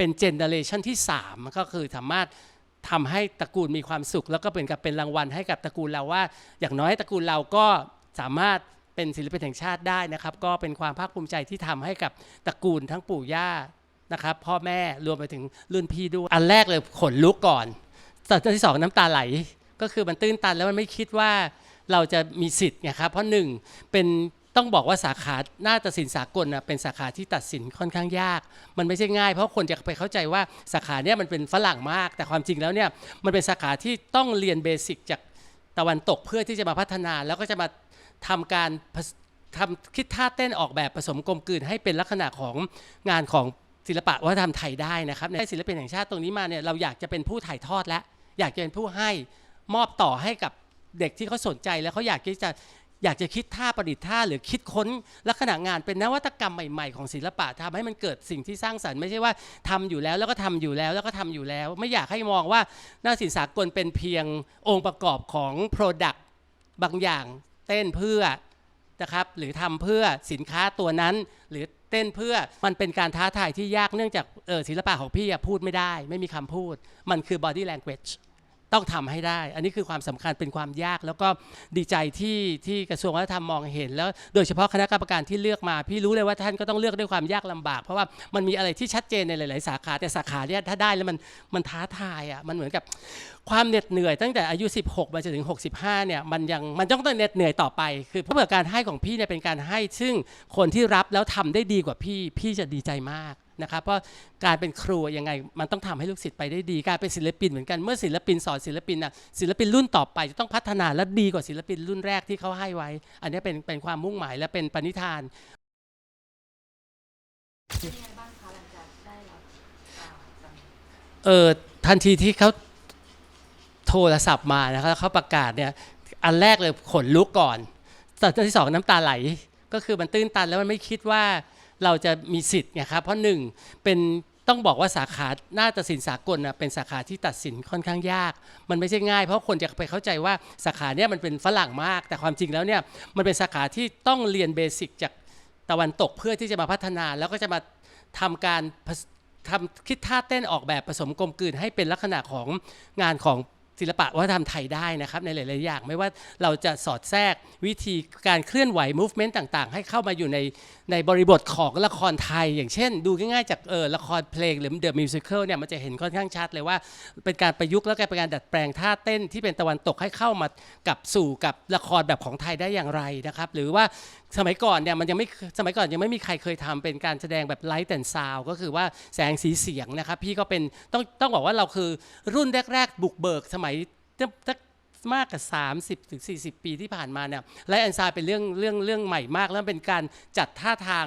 เป็นเจเนอเรชันที่ 3 ก็คือสามารถทำให้ตระกูลมีความสุข แล้วก็เป็นกับเป็นรางวัลให้กับตระกูลเราว่า อย่างน้อยตระกูลเราก็สามารถเป็นศิลปินแห่งชาติได้นะครับ ก็เป็นความภาคภูมิใจที่ทำให้กับตระกูลทั้งปู่ย่านะครับ พ่อแม่รวมไปถึงรุ่นพี่ด้วย อันแรกเลยขนลุกก่อนตอนที่สองน้ำตาไหลก็คือมันตื้นตันแล้วมันไม่คิดว่าเราจะมีสิทธิ์ไงครับ เพราะหนึ่งเป็น ต้องบอกว่าสาขาหน้าตัดสินสากลนะเป็นสาขาที่ตัดสินค่อนข้างยาก มันไม่ใช่ง่ายเพราะคนจะไปเข้าใจว่าสาขาเนี้ยมันเป็นฝรั่งมาก แต่ความจริงแล้วเนี่ยมันเป็นสาขาที่ต้องเรียนเบสิกจากตะวันตกเพื่อที่จะมาพัฒนา แล้วก็จะมาทำการทำคิดท่าเต้นออกแบบผสมกลมกลืนให้เป็นลักษณะของงานของศิลปะวัฒนธรรมไทยได้นะครับในศิลปินแห่งชาติตรงนี้มาเนี่ยเราอยากจะเป็นผู้ถ่ายทอดและ อยากจะเป็นผู้ให้มอบต่อให้กับเด็กที่เขาสนใจแล้วเขาอยากที่จะ อยากจะคิดท่าประดิษฐ์ท่าหรือคิดค้นลักษณะงานเป็นนวัตกรรมใหม่ๆของศิลปะทำให้มันเกิดสิ่งที่สร้างสรรค์ไม่ใช่ว่าทำอยู่แล้วแล้วก็ทำอยู่แล้วแล้วก็ทำอยู่แล้ว ไม่อยากให้มองว่าหน้าศิลปสากลเป็นเพียงองค์ประกอบของ Product บางอย่างเต้นเพื่อนะครับหรือทำเพื่อสินค้าตัวนั้น หรือเต้นเพื่อมันเป็นการท้าทายที่ยากเนื่องจากศิลปะของพี่พูดไม่ได้ ไม่มีคำพูดมันคือ body language ต้องทำให้ได้ อันนี้คือความสำคัญเป็นความยาก แล้วก็ดีใจที่ที่กระทรวงวัฒนธรรมมองเห็น แล้วโดยเฉพาะคณะกรรมการที่เลือกมา พี่รู้เลยว่าท่านก็ต้องเลือกด้วยความยากลำบาก เพราะว่ามันมีอะไรที่ชัดเจนในหลาย ๆ สาขาแต่สาขาเนี่ยถ้าได้แล้วมันมันท้าทายอะมันเหมือนกับความเหน็ดเหนื่อยตั้งแต่อายุ 16 มาจนถึง 65 เนี่ยมันยังมันต้องต้องเหน็ดเหนื่อยต่อไป คือเพราะเกิดการให้ของพี่เนี่ยเป็นการให้ ซึ่งคนที่รับแล้วทำได้ดีกว่าพี่ พี่จะดีใจมาก นะครับเพราะการเป็นครูยังไงมันต้องทำให้ลูกศิษย์ไปได้ดี การเป็นศิลปินเหมือนกันเมื่อศิลปินสอนศิลปินนะศิลปินรุ่นต่อไปจะต้องพัฒนาและดีกว่าศิลปินรุ่นแรกที่เขาให้ไว้ อันนี้เป็นเป็นความมุ่งหมายและเป็นปณิธานเป็นยังไงบ้างคะหลังจากได้รับอ่าตำแหน่งเออทันทีที่เขาโทรศัพท์มานะครับแล้วเขาประกาศเนี่ยอันแรกเลยขนลุกก่อนตอนที่สองน้ำตาไหลก็คือมันตื้นตันแล้วมันไม่คิดว่า เราจะมีสิทธิ์ไงครับเพราะหนึ่งเป็นต้องบอกว่าสาขาหน้าตัดสินสากลนะเป็นสาขาที่ตัดสินค่อนข้างยาก มันไม่ใช่ง่าย เพราะคนจะไปเข้าใจว่าสาขาเนี้ยมันเป็นฝรั่งมาก แต่ความจริงแล้วเนี่ยมันเป็นสาขาที่ต้องเรียนเบสิกจากตะวันตกเพื่อที่จะมาพัฒนา แล้วก็จะมาทำการทำคิดท่าเต้นออกแบบผสมกลมกลืนให้เป็นลักษณะของงานของ ศิลปะวัฒนธรรมไทยได้นะครับในหลาย ๆ อย่าง ไม่ว่าเราจะสอดแทรกวิธีการเคลื่อนไหว movement ต่าง ๆ ให้เข้ามาอยู่ในในบริบทของละครไทย อย่างเช่น ดูง่าย ๆ จากเออละครเพลงหรือ The Musical เนี่ยมันจะเห็นค่อนข้างชัดเลยว่า เป็นการประยุกต์แล้วก็เป็นการดัดแปลงท่าเต้นที่เป็นตะวันตกให้เข้ามากับสู่กับละครแบบของไทยได้อย่างไรนะครับ หรือว่า สมัยก่อนเนี่ยมันยังไม่สมัยก่อนยังไม่มีใครเคยทำเป็นการแสดงแบบไลท์แอนซาวก็คือว่าแสงสีเสียงนะครับ พี่ก็เป็นต้องต้องบอกว่าเราคือรุ่นแรก ๆ บุกเบิกสมัยตั้งมากกว่า30ถึง40 ปีที่ผ่านมาเนี่ยไลท์แอนซาวเป็นเรื่องเรื่องเรื่องใหม่มาก แล้วเป็นการจัดท่าทาง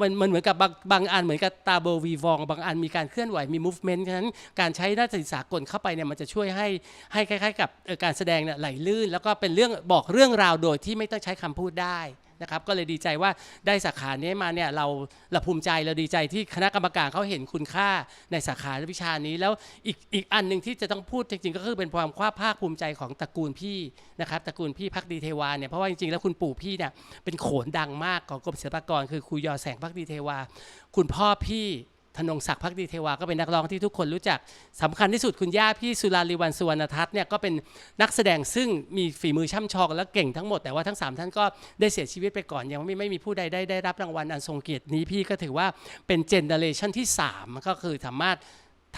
มันมันเหมือนกับบางบางอันเหมือนกับตาโบวีวองบางอันมีการเคลื่อนไหวมี movement ฉะนั้นการใช้นาฏศิลปสากลเข้าไปเนี่ยมันจะช่วยให้ให้คล้ายๆ กับการแสดงเนี่ยไหลลื่น แล้วก็เป็นเรื่องบอกเรื่องราวโดยที่ไม่ต้องใช้คำพูดได้ นะครับก็เลยดีใจว่าได้สาขานี้มาเนี่ยเราเราภูมิใจเราดีใจที่คณะกรรมการเขาเห็นคุณค่าในสาขาวิชานี้ แล้วอีกอีกอันหนึ่งที่จะต้องพูดจริงๆ ก็คือเป็นความภาคภูมิใจของตระกูลพี่นะครับตระกูลพี่พักดีเทวาเนี่ยเพราะว่าจริงๆแล้วคุณปู่พี่เนี่ยเป็นโขนดังมากของกรมศิลปากร คือครูยอแสงพักดีเทวา คุณพ่อพี่ ธนงศักดิ์พักดีเทวาก็เป็นนักร้องที่ทุกคนรู้จักสำคัญที่สุดคุณย่าพี่สุราลีวันสุวรรณทัศน์เนี่ยก็เป็นนักแสดงซึ่งมีฝีมือช่ำชองและเก่งทั้งหมดแต่ว่าทั้งสามท่านก็ได้เสียชีวิตไปก่อน ยังไม่ไม่มีผู้ใดได้ได้รับรางวัลอันทรงเกียรตินี้พี่ก็ถือว่าเป็นเจเนอเรชันที่สามก็คือสามารถ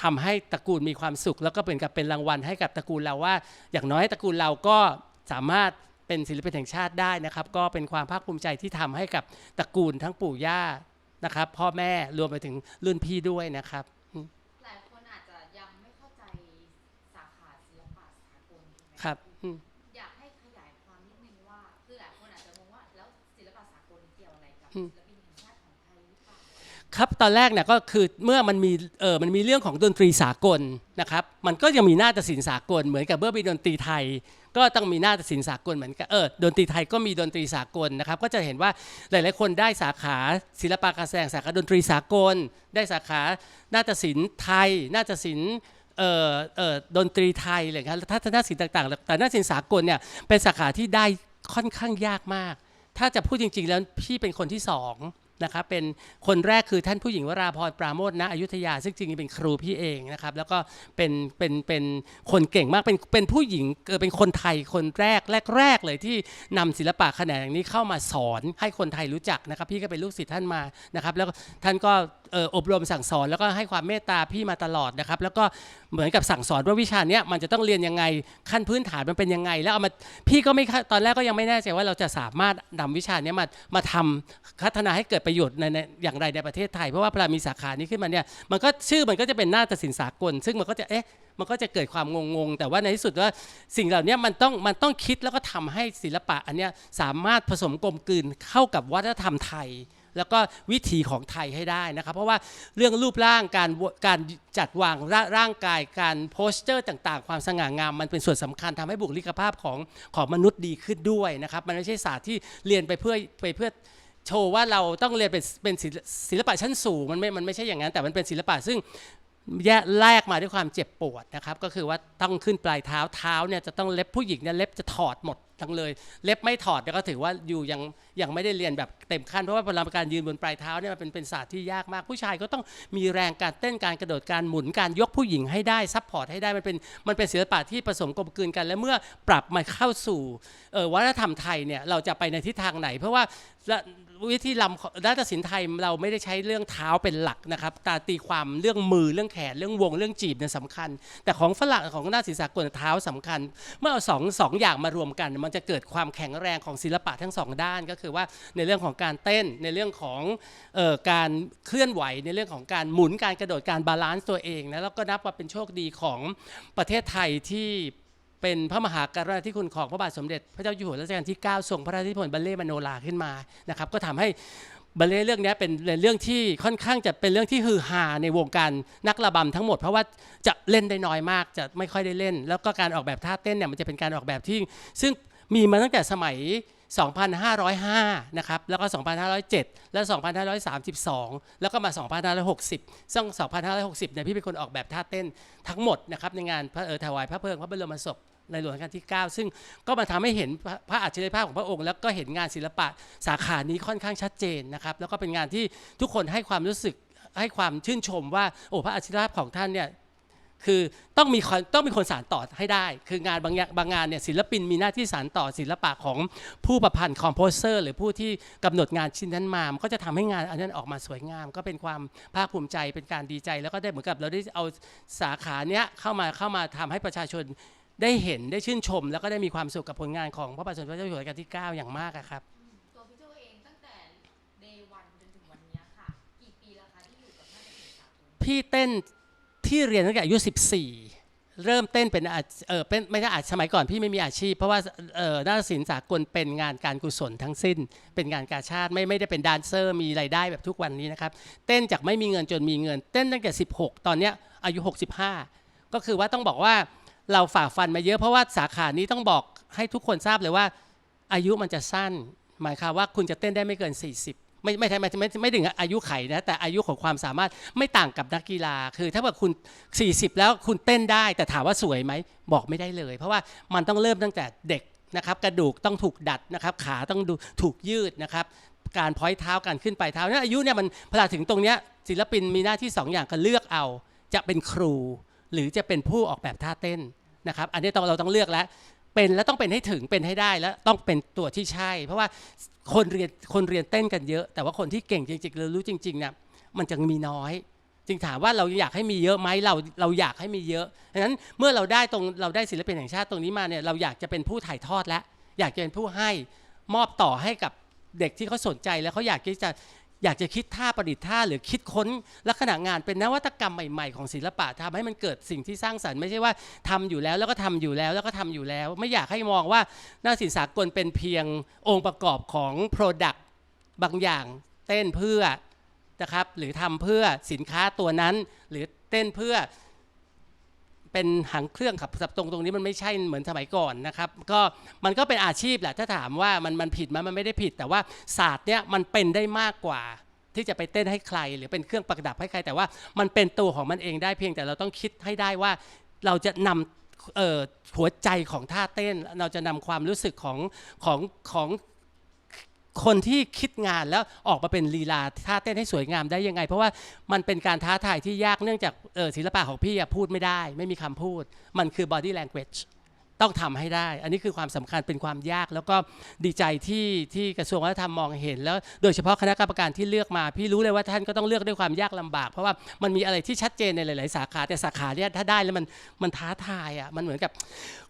ทำให้ตระกูลมีความสุข แล้วก็เป็นกับเป็นรางวัลให้กับตระกูลเราว่า อย่างน้อยตระกูลเราก็สามารถเป็นศิลปินแห่งชาติได้นะครับ ก็เป็นความภาคภูมิใจที่ทำให้กับตระกูลทั้งปู่ย่า นะครับ พ่อแม่รวมไปถึงรุ่นพี่ด้วยนะครับหลายคนอาจจะยังไม่เข้าใจสาขาศิลปะสากลถูกไหมครับอืมอยากให้ขยายความนิดนึงว่าคือหลายคนอาจจะงงว่าแล้วศิลปะสากลเกี่ยวอะไรกับ ครับตอนแรกเนี่ยก็คือเมื่อมันมีเออมันมีเรื่องของดนตรีสากลนะครับมันก็ยังมีนาฏศิลป์สากลเหมือนกับเมื่อมีดนตรีไทย ก็ต้องมีนาฏศิลป์สากลเหมือนกันเออดนตรีไทยก็มีดนตรีสากลนะครับก็จะเห็นว่าหลายๆคนได้สาขาศิลปะการแสดงสาขาดนตรีสากล ได้สาขานาฏศิลป์ไทยนาฏศิลป์เอ่อเอ่อดนตรีไทยอะไรครับทัศนศิลป์ต่างๆ แต่นาฏศิลป์สากลเนี่ยเป็นสาขาที่ได้ค่อนข้างยากมาก ถ้าจะพูดจริง ๆ แล้วพี่เป็นคนที่สอง นะครับเป็นคนแรกคือท่านผู้หญิงวราพรปราโมทณอยุธยา ซึ่งจริงๆเป็นครูพี่เองนะครับแล้วก็เป็นเป็นเป็นคนเก่งมากเป็นเป็นผู้หญิงเป็นคนไทยคนแรกแรกๆเลยที่นำศิลปะแขนงนี้เข้ามาสอนให้คนไทยรู้จักนะครับ พี่ก็เป็นลูกศิษย์ท่านมานะครับ แล้วท่านก็ อ่ออบรมสั่งสอน แล้วก็ให้ความเมตตาพี่มาตลอดนะครับ แล้วก็เหมือนกับสั่งสอนว่าวิชาเนี้ยมันจะต้องเรียนยังไงขั้นพื้นฐานมันเป็นยังไง แล้วเอามาพี่ก็ไม่ตอนแรกก็ยังไม่แน่ใจว่าเราจะสามารถนำวิชาเนี้ยมามาทำพัฒนาให้เกิดประโยชน์ในในอย่างไรในประเทศไทย เพราะว่าพอมีสาขานี้ขึ้นมาเนี่ยมันก็ชื่อมันก็จะเป็นนาฏศิลป์สากล ซึ่งมันก็จะเอ๊ะมันก็จะเกิดความงงๆ แต่ว่าในที่สุดว่าสิ่งเหล่านี้มันต้องมันต้องคิดแล้วก็ทำให้ศิลปะอันเนี้ยสามารถผสมกลมกลืนเข้ากับวัฒนธรรมไทย แล้วก็วิถีของไทยให้ได้นะครับเพราะว่าเรื่องรูปร่างการการจัดวางร่าร่างกายการโพสเจอร์ต่างๆ ความสง่างามมันเป็นส่วนสำคัญทำให้บุคลิกภาพของของมนุษย์ดีขึ้นด้วยนะครับมันไม่ใช่ศาสตร์ที่เรียนไปเพื่อไปเพื่อโชว์ว่าเราต้องเรียนเป็นเป็นศิลศิลปะชั้นสูงมันไม่ มันไม่ใช่อย่างนั้น แต่มันเป็นศิลปะซึ่งแยกแลกมาด้วยความเจ็บปวดนะครับ ก็คือว่าต้องขึ้นปลายเท้าเท้าเนี่ยจะต้องเล็บผู้หญิงเนี่ยเล็บจะถอดหมด ทั้งเลย เล็บไม่ถอดก็ถือว่าอยู่ยังยังไม่ได้เรียนแบบเต็มขั้นเพราะว่าพลังการยืนบนปลายเท้าเนี่ยมันเป็นเป็นศาสตร์ที่ยากมาก ผู้ชายก็ต้องมีแรงการเต้นการกระโดดการหมุนการยกผู้หญิงให้ได้ซัพพอร์ตให้ได้มันเป็นมันเป็นศิลปะที่ผสมกลมกลืนกัน และเมื่อปรับมาเข้าสู่วัฒนธรรมไทยเนี่ยเราจะไปในทิศทางไหน เพราะว่า วิธีลำนาฏศิลป์ไทยเราไม่ได้ใช้เรื่องเท้าเป็นหลักนะครับตาตีความเรื่องมือเรื่องแขนเรื่องวงเรื่องจีบเนี่ยสำคัญ แต่ของฝรั่งของนาฏศิลป์สากลเท้าสำคัญ เมื่อเอาสองสองอย่างมารวมกัน มันจะเกิดความแข็งแรงของศิลปะทั้งสองด้าน ก็คือว่าในเรื่องของการเต้นในเรื่องของออการเคลื่อนไหวในเรื่องของการหมุนการกระโดดการบาลานซ์ตัวเองนะแล้วก็นับว่าเป็นโชคดีของประเทศไทยที่ เป็นพระมหากรุณาธิคุณของพระบาทสมเด็จ พระเจ้าอยู่หัวรัชกาลที่ 9 ทรงพระราชนิพนธ์บัลเล่มโนราขึ้นมานะครับก็ทำให้บัลเล่เรื่องนี้เป็นเรื่องที่ค่อนข้างจะเป็นเรื่องที่ฮือฮาในวงการนักระบำทั้งหมด เพราะว่าจะเล่นได้น้อยมากจะไม่ค่อยได้เล่น แล้วก็การออกแบบท่าเต้นเนี่ยมันจะเป็นการออกแบบที่ ซึ่งมีมาตั้งแต่สมัย 2,505 นะครับ แล้วก็ 2,507 แล้ว2,532 แล้วก็มา 2,560 ซึ่ง 2,560 เนี่ยพี่เป็นคนออกแบบท่าเต้นทั้งหมดนะครับในงานพระเออถวายพระเพลิงพระบรมศพ ในหลวงรัชกาลที่ 9 ซึ่งก็มาทำให้เห็นพระพระอัจฉริยภาพของพระองค์ แล้วก็เห็นงานศิลปะสาขานี้ค่อนข้างชัดเจนนะครับ แล้วก็เป็นงานที่ทุกคนให้ความรู้สึกให้ความชื่นชมว่าโอ้พระอัจฉริยภาพของท่านเนี่ยคือต้องมีต้องมีคนสานต่อให้ได้ คืองานบางงบางงานเนี่ยศิลปินมีหน้าที่สานต่อศิลปะของผู้ประพันธ์คอมโพเซอร์หรือผู้ที่กำหนดงานชิ้นนั้นมา มันก็จะทำให้งานอันนั้นออกมาสวยงาม ก็เป็นความภาคภูมิใจเป็นการดีใจ แล้วก็ได้เหมือนกับเราได้เอาสาขาเนี้ยเข้ามาเข้ามาทำให้ประชาชน ได้เห็นได้ชื่นชม แล้วก็ได้มีความสุขกับผลงานของพระบาทสมเด็จพระเจ้าอยู่หัวรัชกาลที่ 9 อย่างมากอะครับ ตัวพี่โจเองตั้งแต่ day one จนถึงวันนี้ค่ะ กี่ปีแล้วคะที่อยู่กับนาฏศิลป์สากลพี่เต้นที่เรียนตั้งแต่อายุ 14 เริ่มเต้นเป็นอาเออเป็นไม่ใช่อาสมัยก่อนพี่ไม่มีอาชีพ เพราะว่าเออนาศิลป์สากลเป็นงานการกุศลทั้งสิ้น เป็นงานกาชาติไม่ไม่ได้เป็นแดนเซอร์มีรายได้แบบทุกวันนี้นะครับเต้นจากไม่มีเงินจนมีเงิน เต้นตั้งแต่ 16 ตอนเนี้ยอายุ 65 ก็คือว่าต้องบอกว่า เราฝ่าฟันมาเยอะเพราะว่าสาขานี้ต้องบอกให้ทุกคนทราบเลยว่า อายุมันจะสั้น หมายความว่าคุณจะเต้นได้ไม่เกิน 40 ไม่ไม่ใช่ไม่ไม่ไม่ถึงอายุไขนะแต่อายุของความสามารถไม่ต่างกับนักกีฬา คือ ถ้าเกิดคุณ 40 แล้วคุณเต้นได้ แต่ถามว่าสวยไหมบอกไม่ได้เลย เพราะว่ามันต้องเริ่มตั้งแต่เด็กนะครับกระดูกต้องถูกดัดนะครับขาต้องดูถูกยืดนะครับการพ้อยเท้าการขึ้นไปเท้าเนี่ยอายุเนี่ยมันพอถึงตรงเนี้ยศิลปินมีหน้าที่สองอย่างก็เลือกเอา จะเป็นครู หรือจะเป็นผู้ออกแบบท่าเต้น นะครับอันนี้ต้องเราต้องเลือกแล้วเป็นแล้วต้องเป็นให้ถึงเป็นให้ได้แล้วต้องเป็นตัวที่ใช่ เพราะว่าคนเรียนคนเรียนเต้นกันเยอะ แต่ว่าคนที่เก่งจริงๆหรือรู้จริงๆเนี่ยมันจะมีน้อย จึงถามว่าเราอยากให้มีเยอะไหมเราเราอยากให้มีเยอะดังนั้นเมื่อเราได้ตรงเราได้ศิลปินแห่งชาติตรงนี้มาเนี่ยเราอยากจะเป็นผู้ถ่ายทอดแล้วอยากจะเป็นผู้ให้มอบต่อให้กับเด็กที่เขาสนใจแล้วเขาอยากที่จะ อยากจะคิดท่าประดิษฐ์ท่าหรือคิดค้นลักษณะงานเป็นนวัตกรรมใหม่ๆของศิลปะทำให้มันเกิดสิ่งที่สร้างสรรค์ไม่ใช่ว่าทำอยู่แล้วแล้วก็ทำอยู่แล้วแล้วก็ทำอยู่แล้ว ไม่อยากให้มองว่านาศิลป์สากลเป็นเพียงองค์ประกอบของ Product บางอย่างเต้นเพื่อนะครับหรือทำเพื่อสินค้าตัวนั้นหรือเต้นเพื่อ เป็นหางเครื่องขับสับตรงตรงนี้มันไม่ใช่เหมือนสมัยก่อนนะครับ ก็มันก็เป็นอาชีพแหละถ้าถามว่ามันมันผิดไหมมันไม่ได้ผิด แต่ว่าศาสตร์เนี้ยมันเป็นได้มากกว่าที่จะไปเต้นให้ใคร หรือเป็นเครื่องประดับให้ใคร แต่ว่ามันเป็นตัวของมันเองได้เพียงแต่เราต้องคิดให้ได้ว่าเราจะนำหัวใจของท่าเต้น เราจะนำความรู้สึกของของของ คนที่คิดงานแล้วออกมาเป็นลีลาท่าเต้นให้สวยงามได้ยังไง เพราะว่ามันเป็นการท้าทายที่ยากเนื่องจากเออศิลปะของพี่อะพูดไม่ได้ ไม่มีคำพูด มันคือ body language ต้องทำให้ได้ อันนี้คือความสำคัญเป็นความยาก แล้วก็ดีใจที่ที่กระทรวงวัฒนธรรมมองเห็น แล้วโดยเฉพาะคณะกรรมการที่เลือกมา พี่รู้เลยว่าท่านก็ต้องเลือกด้วยความยากลำบาก เพราะว่ามันมีอะไรที่ชัดเจนในหลาย ๆ สาขา แต่สาขาเนี้ยถ้าได้แล้วมันมันท้าทายอะมันเหมือนกับ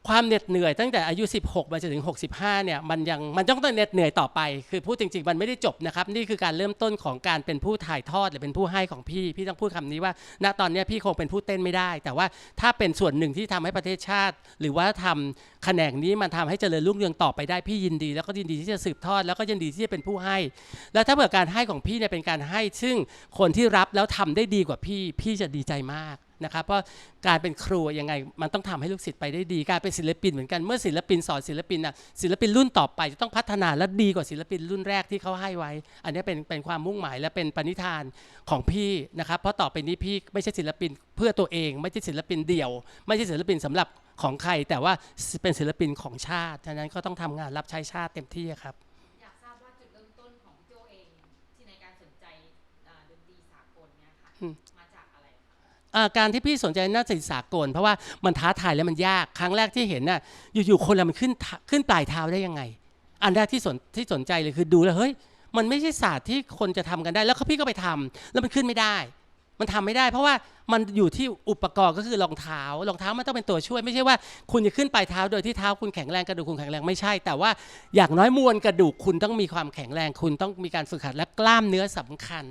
ความเหน็ดเหนื่อยตั้งแต่อายุ 16 มาจนถึง 65 เนี่ยมันยังมันต้องต้องเหน็ดเหนื่อยต่อไป คือพูดจริง ๆ มันไม่ได้จบนะครับ นี่คือการเริ่มต้นของการเป็นผู้ถ่ายทอดหรือเป็นผู้ให้ของพี่ พี่ต้องพูดคำนี้ว่า ณตอนนี้พี่คงเป็นผู้เต้นไม่ได้ แต่ว่าถ้าเป็นส่วนหนึ่งที่ทำให้ประเทศชาติ หรือว่าทำแขนงนี้มันทำให้เจริญรุ่งเรืองต่อไปได้พี่ยินดี แล้วก็ยินดีที่จะสืบทอดแล้วก็ยินดีที่จะเป็นผู้ให้ แล้วถ้าเผื่อการให้ของพี่เนี่ยเป็นการให้ ซึ่งคนที่รับแล้วทำได้ดีกว่าพี่ พี่จะดีใจมาก นะครับเพราะการเป็นครูยังไงมันต้องทำให้ลูกศิษย์ไปได้ดี การเป็นศิลปินเหมือนกันเมื่อศิลปินสอนศิลปินน่ะศิลปินรุ่นต่อไปจะต้องพัฒนาและดีกว่าศิลปินรุ่นแรกที่เขาให้ไว้ อันนี้เป็นเป็นความมุ่งหมายและเป็นปณิธานของพี่นะครับเพราะต่อไปนี้พี่ไม่ใช่ศิลปินเพื่อตัวเอง ไม่ใช่ศิลปินเดี่ยว ไม่ใช่ศิลปินสำหรับของใคร แต่ว่าเป็นศิลปินของชาติฉะนั้นก็ต้องทำงานรับใช้ชาติเต็มที่ครับอยากทราบว่าจุดเริ่มต้นของพี่โจเองที่ในกา การที่พี่สนใจน่าจะสากล เพราะว่ามันท้าทายและมันยากครั้งแรกที่เห็นน่ะอยู่ๆคนเรามันขึ้นขึ้นปลายเท้าได้ยังไง อันแรกที่สนที่สนใจเลยคือดูแล้วเฮ้ยมันไม่ใช่ศาสตร์ที่คนจะทำกันได้ แล้วพี่ก็ไปทำแล้วมันขึ้นไม่ได้ มันทำไม่ได้ เพราะว่ามันอยู่ที่อุปกรณ์ก็คือรองเท้ารองเท้ามันต้องเป็นตัวช่วย ไม่ใช่ว่าคุณจะขึ้นปลายเท้าโดยที่เท้าคุณแข็งแรงกระดูกคุณแข็งแรงไม่ใช่ แต่ว่าอย่างน้อยมวลกระดูกคุณต้องมีความแข็งแรง คุณต้องมีการฝึกหัดและกล้ามเนื้อสำคัญ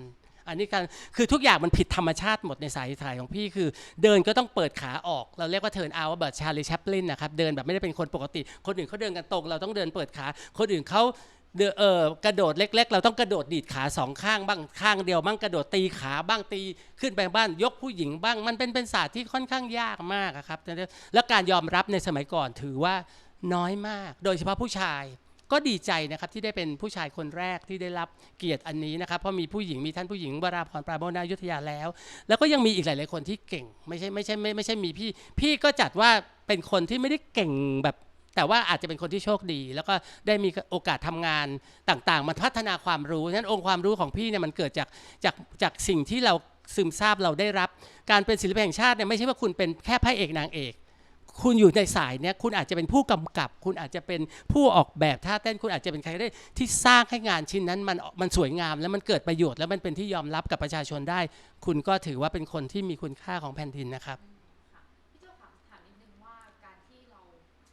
อันนี้การคือทุกอย่างมันผิดธรรมชาติหมดในสายถ่ายของพี่คือ เดินก็ต้องเปิดขาออก เราเรียกว่าเทิร์นเอาท์แบบชาลีแชปลินนะครับเดินแบบไม่ได้เป็นคนปกติ คนอื่นเขาเดินกันตรงเราต้องเดินเปิดขาคนอื่นเขาเดนเออกระโดดเล็ก ๆ เราต้องกระโดดดีดขาสองข้างบ้างข้างเดียวบ้างกระโดดตีขาบ้างตีขึ้นไปบ้านยกผู้หญิงบ้างมันเป็นเป็นศาสตร์ที่ค่อนข้างยากมากครับแล้วการยอมรับในสมัยก่อนถือว่าน้อยมาก โดยเฉพาะผู้ชาย ก็ดีใจนะครับที่ได้เป็นผู้ชายคนแรกที่ได้รับเกียรติอันนี้นะครับเพราะมีผู้หญิงมีท่านผู้หญิงวราพรปราโมทนายุทธยาแล้ว แล้วก็ยังมีอีกหลาย ๆ คนที่เก่ง ไม่ใช่ไม่ใช่ไม่ไม่ใช่มีพี่ พี่ก็จัดว่าเป็นคนที่ไม่ได้เก่งแบบแต่ว่าอาจจะเป็นคนที่โชคดี แล้วก็ได้มีโอกาสทำงานต่างๆ มันพัฒนาความรู้ฉะนั้นองค์ความรู้ของพี่เนี่ยมันเกิดจากจากจากสิ่งที่เราซึมซาบเราได้รับ การเป็นศิลปินแห่งชาติเนี่ยไม่ใช่ว่าคุณเป็นแค่พระเอกนางเอก คุณอยู่ในสายเนี้ยคุณอาจจะเป็นผู้กำกับ คุณอาจจะเป็นผู้ออกแบบท่าเต้นคุณอาจจะเป็นใครก็ได้ที่สร้างให้งานชิ้นนั้นมันมันสวยงาม แล้วมันเกิดประโยชน์แล้วมันเป็นที่ยอมรับกับประชาชนได้ คุณก็ถือว่าเป็นคนที่มีคุณค่าของแผ่นดินนะครับค่ะพี่โจถามถามนิดนึงว่าการที่เรา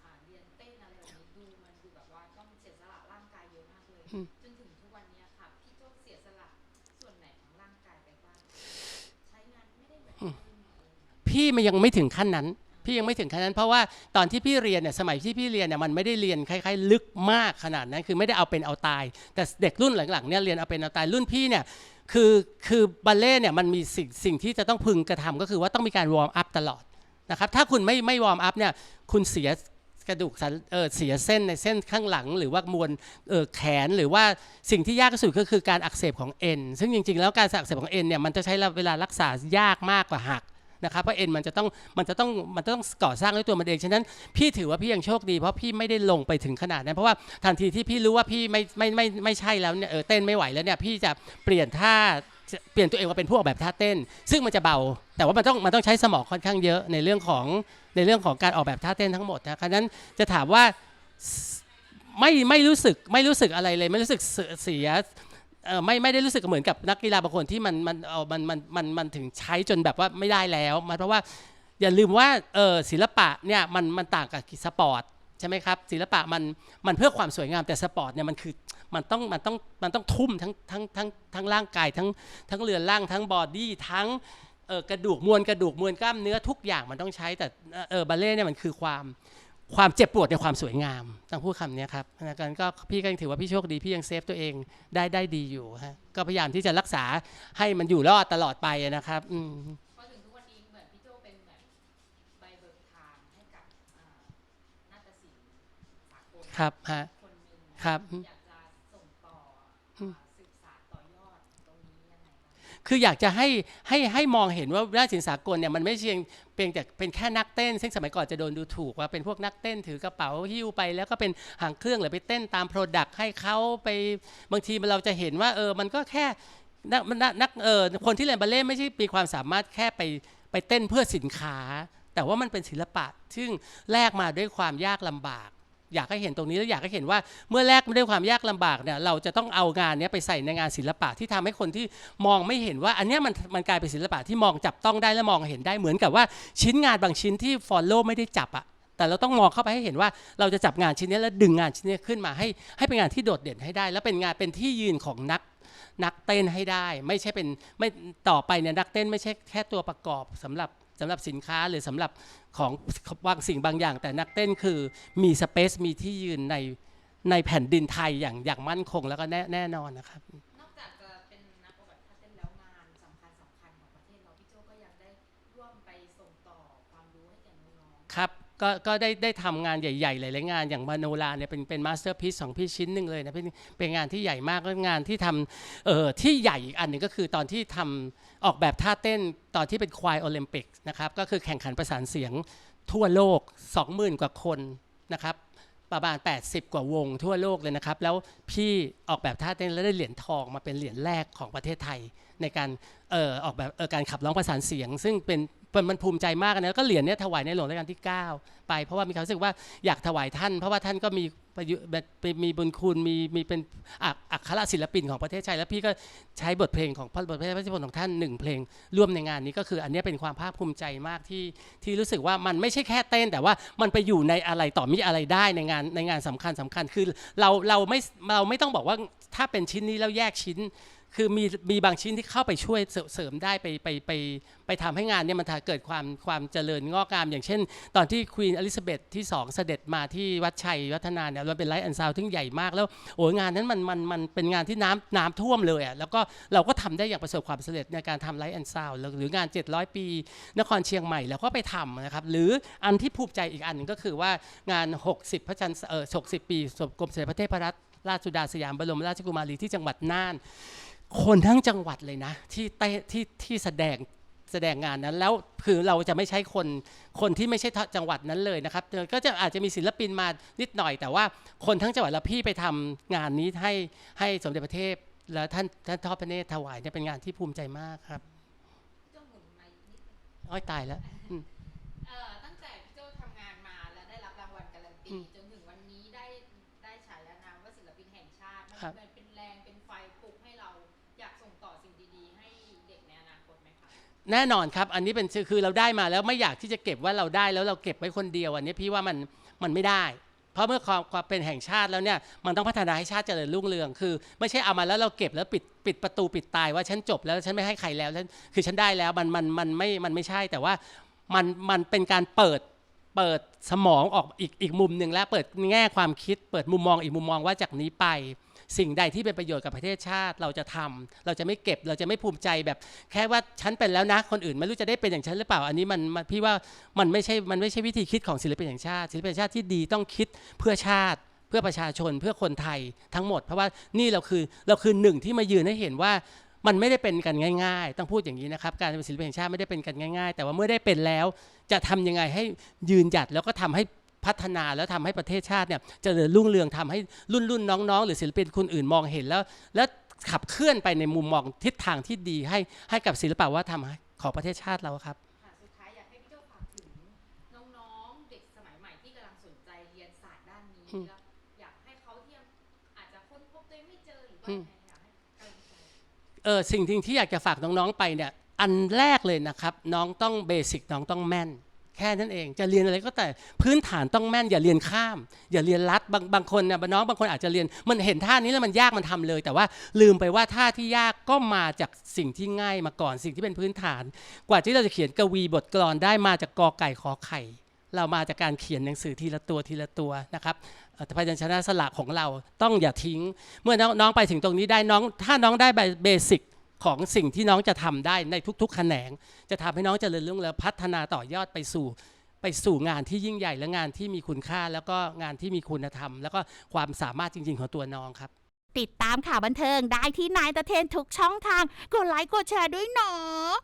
อ่าเรียนเต้นอะไรแบบนี้ดูมันดูแบบว่าต้องเสียสละร่างกายเยอะมากเลยอืมจนถึงทุกวันเนี้ยค่ะพี่โจเสียสละส่วนไหนของร่างกายไปบ้างใช้งานไม่ได้เหมือนคนอื่นเลย พี่ยังไม่ถึงขั้นนั้นพี่ยังไม่ถึงขั้นนั้น เพราะว่าตอนที่พี่เรียนเนี่ยสมัยที่พี่เรียนเนี่ยมันไม่ได้เรียนคล้ายๆ ลึกมากขนาดนั้น คือไม่ได้เอาเป็นเอาตาย แต่เด็กรุ่นหลังๆเนี่ยเรียนเอาเป็นเอาตายรุ่นพี่เนี่ยคือคือบัลเล่เนี่ยมันมีสิ่งสิ่งที่จะต้องพึงกระทำก็คือว่าต้องมีการวอร์มอัพตลอดนะครับถ้าคุณไม่ไม่วอร์มอัพเนี่ยคุณเสียกระดูกสันเออเสียเส้นในเส้นข้างหลัง หรือว่ามวลเออแขนหรือว่าสิ่งที่ยากที่สุดก็คือการอักเสบของเอ็นซึ่งจริงๆ แล้วการอักเสบของเอ็นเนี่ยมันจะใช้เวลารักษายากมากกว่าหัก นะครับเพราะเอ็นมันจะต้องมันจะต้องมันจะต้องก่อสร้างด้วยตัวมันเองฉะนั้นพี่ถือว่าพี่ยังโชคดี เพราะพี่ไม่ได้ลงไปถึงขนาดนั้น เพราะว่าทันทีที่พี่รู้ว่าพี่ไม่ไม่ไม่ไม่ใช่แล้วเนี่ยเออเต้นไม่ไหวแล้วเนี่ยพี่จะเปลี่ยนท่าเปลี่ยนตัวเองมาเป็นผู้ออกแบบท่าเต้น ซึ่งมันจะเบา แต่ว่ามันต้องมันต้องใช้สมองค่อนข้างเยอะในเรื่องของในเรื่องของการออกแบบท่าเต้นทั้งหมดนะฉะนั้นจะถามว่าไม่ไม่รู้สึกไม่รู้สึกอะไรเลย ไม่รู้สึกเสีย เออไม่ไม่ได้รู้สึกเหมือนกับนักกีฬาบางคนที่มันมันเอามันมันมันมันถึงใช้จนแบบว่าไม่ได้แล้วมันเพราะว่าอย่าลืมว่าเออศิลปะเนี่ยมันมันต่างกับสปอร์ตใช่ไหมครับศิลปะมันมันเพื่อความสวยงามแต่สปอร์ตเนี่ยมันคือมันต้องมันต้องมันต้องทุ่มทั้งทั้งทั้งทั้งร่างกายทั้งทั้งเรือนร่างทั้งบอดี้ทั้งเออกระดูกมวลกระดูกมวลกล้ามเนื้อทุกอย่างมันต้องใช้แต่เออบัลเล่เนี่ยมันคือความ ความเจ็บปวดในความสวยงามต้องพูดคำนี้ครับนะกันก็พี่ก็ยังถือว่าพี่โชคดีพี่ยังเซฟตัวเองได้ได้ดีอยู่ฮะก็พยายามที่จะรักษาให้มันอยู่รอดตลอดไปนะครับอืมพอถึงทุกวันนี้เหมือนพี่โจเป็นเหมือนใบเบิกทางให้กับอ่านาฏศิลป์สากลครับฮะคนหนึ่งครับ อยากจะส่งต่ออ่าสืบสานต่อยอดตรงนี้ยังไงบ้าง คืออยากจะให้ให้ให้มองเห็นว่าราชศิลป์สากลเนี่ยมันไม่เพียงเพียงแต่เป็นแค่นักเต้น ซึ่งสมัยก่อนจะโดนดูถูกว่าเป็นพวกนักเต้นถือกระเป๋าหิ้วไป แล้วก็เป็นหางเครื่องหรือไปเต้นตามโปรดักต์ให้เขาไปบางทีเราจะเห็นว่าเออมันก็แค่นักนักนักเออคนที่เล่นบัลเล่ต์ไม่ใช่มีความสามารถแค่ไปไปเต้นเพื่อสินค้า แต่ว่ามันเป็นศิลปะซึ่งแลกมาด้วยความยากลำบาก อยากให้เห็นตรงนี้แล้วอยากให้เห็นว่าเมื่อแลกมาด้ความยากลำบากเนี่ยเราจะต้องเอางานนี้ไปใส่ในงานศิลปะที่ทำให้คนที่มองไม่เห็นว่า อันนี้มันมันกลายเป็นศิลปะที่มองจับต้องได้และมองเห็นได้เหมือนกับว่าชิ้นงานบางชิ้นที่ follow ไม่ได้จับอะแต่เราต้องมองเข้าไปให้เห็นว่าเราจะจับงานชิ้นนี้แล้วดึงงานชิ้นนี้ขึ้นมาให้ให้เป็นงานที่โดดเด่นให้ได้ แล้วเป็นงานเป็นที่ยืนของนักนักเต้นให้ได้ ไม่ใช่เป็นไม่ต่อไปเนี่ยนักเต้นไม่ใช่แค่ตัวประกอบสำหรับ สำหรับสินค้าหรือสำหรับของบางสิ่งบางอย่าง แต่นักเต้นคือมีสเปซมีที่ยืนในในแผ่นดินไทยอย่างอย่างมั่นคงแล้วก็แน่แน่นอนนะครับ ก็ก็ได้ได้ทำงานใหญ่ๆ หลายๆงานอย่างมโนราเนี่ยเป็นเป็นมาสเตอร์พีซของพี่ชิ้นหนึ่งเลยนะเป็นเป็นงานที่ใหญ่มากแล้วงานที่ทำเอ่อที่ใหญ่อีกอันหนึ่งก็คือตอนที่ทำออกแบบท่าเต้นตอนที่เป็นควายโอลิมปิกนะครับก็คือแข่งขันประสานเสียงทั่วโลก 20,000 กว่าคนนะครับประมาณ 80 กว่าวงทั่วโลกเลยนะครับ แล้วพี่ออกแบบท่าเต้นแล้วได้เหรียญทองมาเป็นเหรียญแรกของประเทศไทย ในการออออกแบบออการขับร้องประสานเสียง ซึ่งเป็น มันมันภูมิใจมากนะแล้วก็เหรียญเนี้ยถวายในหลวงรัชกาลที่ 9 ไป เพราะว่ามีความรู้สึกว่าอยากถวายท่าน เพราะว่าท่านก็มีประโยชน์แบบมีบุญคุณมีมีเป็นอักอัครศิลปินของประเทศไทยแล้วพี่ก็ใช้บทเพลงของพระบทเพลงพระราชนิพนธ์ของท่านหนึ่งเพลงร่วมในงานนี้ก็คือ อันนี้เป็นความภาคภูมิใจมากที่ที่รู้สึกว่ามันไม่ใช่แค่เต้น แต่ว่ามันไปอยู่ในอะไรต่อมีอะไรได้ในงานในงานสำคัญสำคัญคือเราเราไม่เราไม่ต้องบอกว่าถ้าเป็นชิ้นนี้แล้วแยกชิ้น คือมีมีบางชิ้นที่เข้าไปช่วยเสริมได้ไปไปไปไปทำให้งานเนี่ยมันเกิดความความเจริญงอกงาม อย่างเช่น ตอนที่ควีนอลิซาเบธที่ 2 เสด็จมาที่วัดชัยวัฒนาเนี่ยมันเป็นไลท์แอนด์ซาวที่ใหญ่มากแล้วโอ้ยงานนั้นมันมันมันเป็นงานที่น้ำน้ำท่วมเลยอะแล้วก็เราก็ทำได้อย่างประสบความสำเร็จในการทำไลท์แอนด์ซาวหรืองาน 700 ปี นครเชียงใหม่แล้วก็ไปทำนะครับหรืออันที่ภูมิใจอีกอันหนึงก็คือว่างาน 60 พระจันทร์เออ60 ปีสมกรมสด็จพระเทพรัตนราชสุดาสยามบรมราชกุมารีที่จังหวัดน่าน คนทั้งจังหวัดเลยนะ ที่เต้ที่ที่แสดงแสดงงานนั้น แล้วคือเราจะไม่ใช้คนคนที่ไม่ใช่จังหวัดนั้นเลยนะครับก็จะอาจจะมีศิลปินมานิดหน่อย แต่ว่าคนทั้งจังหวัดแล้วพี่ไปทำงานนี้ให้ให้สมเด็จพระเทพแล้วท่านท่านทอดพระเนตรถวายเนี่ยเป็นงานที่ภูมิใจมากครับๆพี่โจหมุนมาอีกนิดนึงอ้อยตายแล้วเอ่อตั้งแต่พี่โจทำงานมาและได้รับรางวัลการันตี แน่นอนครับ อันนี้เป็นคือเราได้มาแล้วไม่อยากที่จะเก็บว่าเราได้แล้วเราเก็บไว้คนเดียว อันนี้พี่ว่ามันมันไม่ได้ เพราะเมื่อความความเป็นแห่งชาติแล้วเนี่ยมันต้องพัฒนาให้ชาติเจริญรุ่งเรือง คือ ไม่ใช่เอามาแล้วเราเก็บแล้วปิดปิดประตูปิดตายว่าฉันจบแล้วฉันไม่ให้ใครแล้วฉันคือฉันได้แล้วมันมันมันไม่มันไม่ใช่แต่ว่ามันมันเป็นการเปิดเปิดสมองออกอีกอีกมุมหนึ่งแล้วเปิดแง่ความคิด เปิดมุมมองอีกมุมมองว่าจากนี้ไป สิ่งใดที่เป็นประโยชน์กับประเทศชาติเราจะทำเราจะไม่เก็บเราจะไม่ภูมิใจแบบแค่ว่าฉันเป็นแล้วนะคนอื่นไม่รู้จะได้เป็นอย่างฉันหรือเปล่าอันนี้มันพี่ว่ามันไม่ใช่มันไม่ใช่วิธีคิดของศิลปินแห่งชาติศิลปินแห่งชาติที่ดีต้องคิดเพื่อชาติเพื่อประชาชนเพื่อคนไทยทั้งหมด เพราะว่านี่เราคือเราคือหนึ่งที่มายืนให้เห็นว่ามันไม่ได้เป็นกันง่าย ๆ ต้องพูดอย่างนี้นะครับ การเป็นศิลปินแห่งชาติไม่ได้เป็นกันง่าย ๆ แต่ว่าเมื่อได้เป็นแล้ว จะทำยังไงให้ยืนหยัดแล้วก็ทำให้ พัฒนาแล้วทำให้ประเทศชาติเนี่ยเจริญรุ่งเรืองทำให้รุ่นรุ่นน้องๆ หรือศิลปินคนอื่นมองเห็นแล้ว แล้วขับเคลื่อนไปในมุมมองทิศทางที่ดีให้ให้กับศิลปะวัฒนธรรมของประเทศชาติเราครับค่ะสุดท้ายอยากให้พี่โจฝากถึงน้องๆเด็กสมัยใหม่ที่กำลังสนใจเรียนศาสตร์ด้านนี้อืมแล้วอยากให้เขาที่ยังอาจจะค้นพบตัวเองไม่เจอหรือว่าอืมยังไงอยากให้กำลังใจเออสิ่งที่ที่อยากจะฝากน้องๆไปเนี่ยอันแรกเลยนะครับ น้องต้องเบสิกน้องต้องแม่น แค่นั้นเองจะเรียนอะไรก็แต่พื้นฐานต้องแม่นอย่าเรียนข้าม อย่าเรียนลัดบางบางคนเนี่ยน้องบางคนอาจจะเรียนมันเห็นท่านี้แล้วมันยากมันทำเลย แต่ว่าลืมไปว่าท่าที่ยากก็มาจากสิ่งที่ง่ายมาก่อนสิ่งที่เป็นพื้นฐาน กว่าที่เราจะเขียนกวีบทกลอนได้มาจากกอไก่ขอไข่ เรามาจากการเขียนหนังสือทีละตัวทีละตัวนะครับเอ่พยัญชนะสระของเราต้องอย่าทิ้ง เมื่อน้องน้องไปถึงตรงนี้ได้น้อง ถ้าน้องได้เบสิก ของสิ่งที่น้องจะทำได้ในทุกๆ แขนง จะทำให้น้องเจริญรุ่งเรืองพัฒนาต่อยอดไปสู่ ไปสู่งานที่ยิ่งใหญ่และงานที่มีคุณค่า แล้วก็งานที่มีคุณธรรม แล้วก็ความสามารถจริง ๆ ของตัวน้องครับ ติดตามข่าวบันเทิงได้ที่นายตะเทนทุกช่องทางกดไลค์กดแชร์ด้วยเนาะ